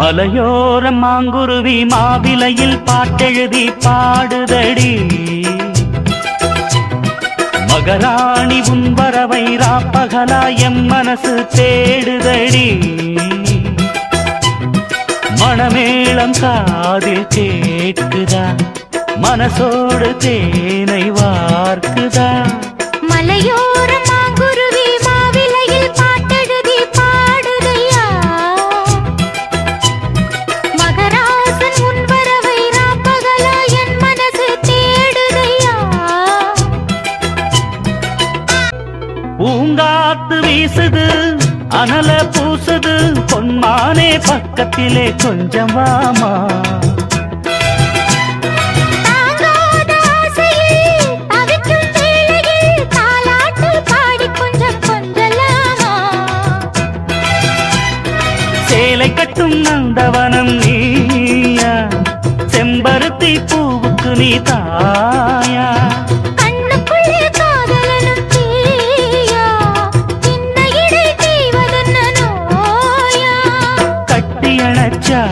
மலையோர மாங்குருவி மாவிலையில் பாட்டெழுதி பாடுதடி. மகராணி உன் வரவை ராப்பகலா எம் மனசு தேடுதடி. மணமேளம் காதில் கேட்குதா? மனசோடு தேனை வார்க்குதா? பூங்காத்து வீசுது அனல பூசுது பொன்மானே பக்கத்திலே கொஞ்சம் வாமா. சேலை கட்டும் நந்தவனம் நீயா செம்பருத்தி பூவுக்கு நீ தாயா பதிச்சா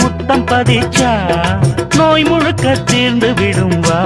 முத்தம் பதிச்சா நோய் முழுக்க தீர்ந்து விடும்பா